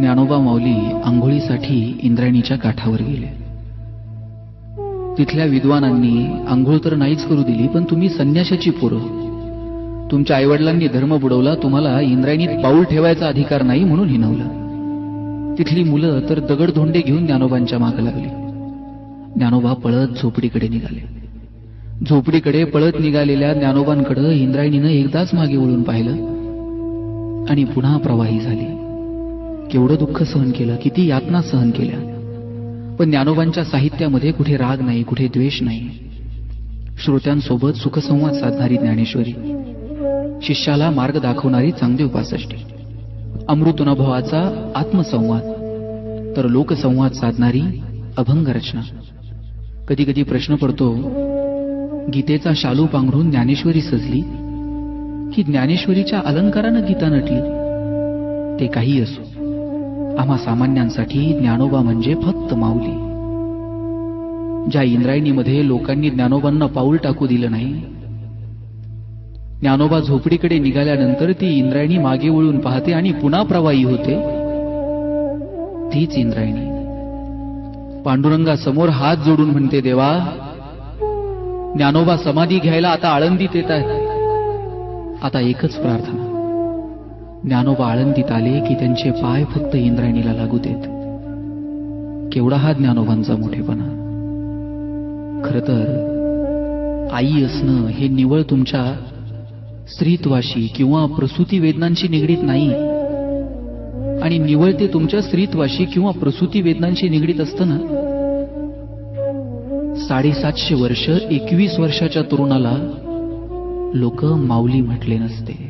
ज्ञानोबा माऊली आंघोळीसाठी इंद्रायणीच्या काठावर गेले. तिथल्या विद्वानांनी आंघोळ तर नाहीच करू दिली पण तुम्ही संन्याशाची पोरं. तुमच्या आईवडिलांनी धर्म बुडवला तुम्हाला इंद्रायणीत पाऊल ठेवायचा अधिकार नाही म्हणून हिनवलं. तिथली मुलं तर दगडधोंडे घेऊन ज्ञानोबांच्या मागे लागली. ज्ञानोबा पळत झोपडीकडे निघाले. झोपडीकडे पळत निघालेल्या ज्ञानोबांकडे इंद्रायणीनं एकदाच मागे वळून पाहिलं आणि पुन्हा प्रवाही झाली. केवढं दुःख सहन केलं किती यातना सहन केल्या. पण ज्ञानोबांच्या साहित्यामध्ये कुठे राग नाही कुठे द्वेष नाही. श्रोत्यांसोबत सुखसंवाद साधणारी ज्ञानेश्वरी. शिष्याला मार्ग दाखवणारी चांगली उपासष्टी अमृतनुभवाचा आत्मसंवाद. तर लोकसंवाद साधणारी अभंग रचना. कधी कधी प्रश्न पडतो गीतेचा शालू पांघरून ज्ञानेश्वरी सजली? की ज्ञानेश्वरीच्या अलंकारानं गीता नटली? ते काही असो. आम्हा सामान्यांसाठी ज्ञानोबा म्हणजे फक्त माऊली. ज्या इंद्रायणीमध्ये लोकांनी ज्ञानोबांना पाऊल टाकू दिलं नाही ज्ञानोबा झोपडीकडे निघाल्यानंतर ती इंद्रायणी मागे वळून पाहते आणि पुन्हा प्रवाही होते. तीच इंद्रायणी. पांडुरंगा समोर हात जोडून म्हणते देवा ज्ञानोबा समाधी घ्यायला आता आळंदीत येत आहेत. आता एकच प्रार्थना. ज्ञानोबा आळंदीत आले की त्यांचे पाय फक्त इंद्रायणीला लागू देत. केवढा हा ज्ञानोबांचा मोठेपणा? खर तर आई असणं हे निवळ तुमच्या स्त्रीत्वाशी किंवा प्रसूती वेदनांशी निगडीत नाही. आणि निवळ ते तुमच्या स्त्रीत्वाशी किंवा प्रसूती वेदनांशी निगडीत असतं ना? साडेसातशे वर्ष एकवीस वर्षाच्या तरुणाला लोक माऊली म्हटले नसते.